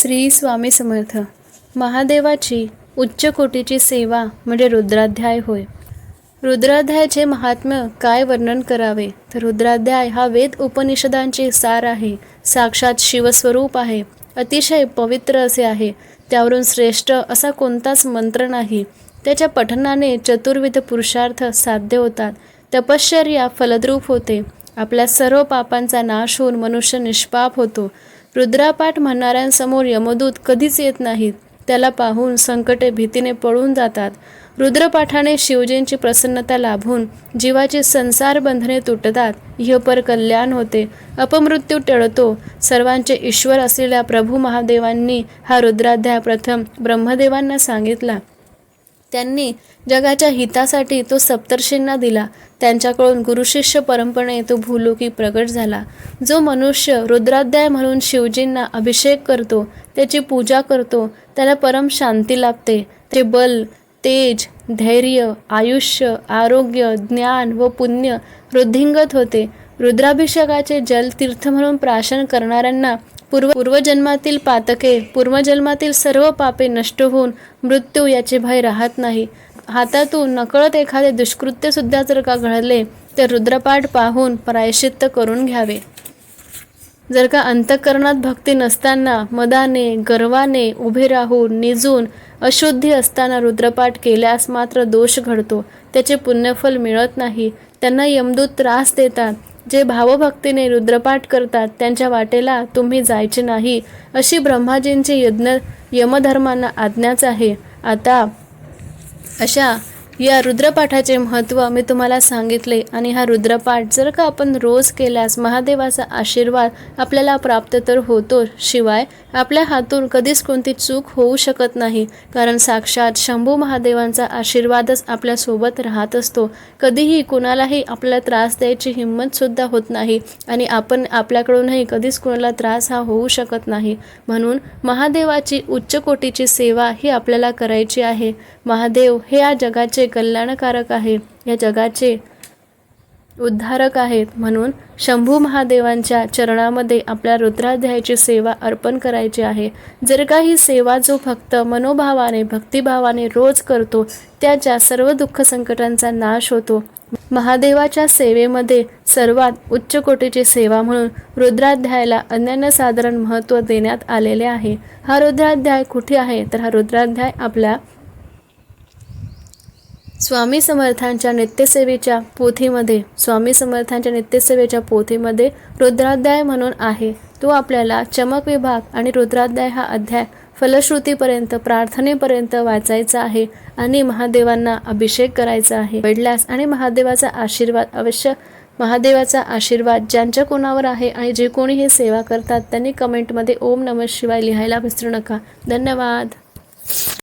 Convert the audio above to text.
श्री स्वामी समर्थ. महादेवाची उच्च कोटीची सेवा म्हणजे रुद्राध्याय होय. रुद्राध्यायाचे महात्म्य काय वर्णन करावे? तर रुद्राध्याय हा वेद उपनिषदांचे सार आहे. साक्षात शिवस्वरूप आहे. अतिशय पवित्र असे आहे. त्यावरून श्रेष्ठ असा कोणताच मंत्र नाही. त्याच्या पठनाने चतुर्विध पुरुषार्थ साध्य होतात. तपश्चर्या फलद्रूप होते. आपल्या सर्व पापांचा नाश होऊन मनुष्य निष्पाप होतो. रुद्रापाठ म्हणणाऱ्यांसमोर यमदूत कधीच येत नाहीत. त्याला पाहून संकटे भीतीने पळून जातात. रुद्रपाठाने शिवजींची प्रसन्नता लाभून जीवाची संसार बंधने तुटतात. इहपर कल्याण होते. अपमृत्यू टळतो. सर्वांचे ईश्वर असलेल्या प्रभू महादेवांनी हा रुद्राध्याय प्रथम ब्रह्मदेवांना सांगितला. त्यांनी जगाच्या हितासाठी तो सप्तर्षींना दिला. त्यांच्याकडून गुरुशिष्य परंपरेने तो भूलोकी प्रगट झाला. जो मनुष्य रुद्राध्याय म्हणून शिवजींना अभिषेक करतो त्याची पूजा करतो त्याला परम शांती लाभते. ते बल तेज धैर्य आयुष्य आरोग्य ज्ञान व पुण्य वृद्धिंगत होते. रुद्राभिषेकाचे जल तीर्थ म्हणून प्राशन करणाऱ्यांना पूर्व पूर्वजन्मातील पातके पूर्वजन्मातील सर्व पापे नष्ट होऊन मृत्यू याचे भय राहत नाही. हातातून नकळत एखादे दुष्कृत्य सुद्धा जर का घडले तर रुद्रपाठ पाहून प्रायश्चित्त करून घ्यावे. जर का अंतकरणात भक्ती नसताना मदाने गर्वाने उभे राहून निजून अशुद्धी असताना रुद्रपाठ केल्यास मात्र दोष घडतो. त्याचे पुण्यफल मिळत नाही. त्यांना यमदूत त्रास देतात. जे भावभक्तीने रुद्रपाठ करतात त्यांच्या वाटेला तुम्ही जायचे नाही अशी ब्रह्माजींची यज्ञ यमधर्मांना आज्ञाच आहे. आता अशा या रुद्रपाठाचे महत्त्व मी तुम्हाला सांगितले आणि हा रुद्रपाठ जर का आपण रोज केल्यास महादेवाचा आशीर्वाद आपल्याला प्राप्त तर होतो. शिवाय आपल्या हातून कधीच कोणती चूक होऊ शकत नाही. कारण साक्षात शंभू महादेवांचा आशीर्वादच आपल्यासोबत राहत असतो. कधीही कुणालाही आपल्याला त्रास द्यायची हिंमतसुद्धा होत नाही आणि आपण आपल्याकडूनही कधीच कुणाला त्रास हा होऊ शकत नाही. म्हणून महादेवाची उच्च कोटीची सेवा ही आपल्याला करायची आहे. महादेव हे या जगाचे कल्याणकारक आहे. या जगाचे उद्धारक आहेत म्हणून शंभू महादेवांच्या चरणामध्ये आपल्या रुद्राध्यायाची सेवा अर्पण करायची आहे. जर का ही सेवा जो फक्त मनोभावाने भक्तिभावाने रोज करतो त्याच्या सर्व दुःख संकटांचा नाश होतो. महादेवाच्या सेवेमध्ये सर्वात उच्च कोटीची सेवा म्हणून रुद्राध्यायाला अनन्यसाधारण महत्त्व देण्यात आलेले आहे. हा रुद्राध्याय कुठे आहे? तर हा रुद्राध्याय आपल्या स्वामी समर्थांच्या नित्यसेवेच्या पोथीमध्ये स्वामी समर्थांच्या नित्यसेवेच्या पोथीमध्ये रुद्राध्याय म्हणून आहे. तो आपल्याला चमक विभाग आणि रुद्राध्याय हा अध्याय फलश्रुतीपर्यंत प्रार्थनेपर्यंत वाचायचा आहे आणि महादेवांना अभिषेक करायचा आहे. घडल्यास आणि महादेवाचा आशीर्वाद अवश्य महादेवाचा आशीर्वाद ज्यांच्या कोणावर आहे आणि जे कोणी हे सेवा करतात त्यांनी कमेंटमध्ये ओम नमः शिवाय लिहायला विसरू नका. धन्यवाद.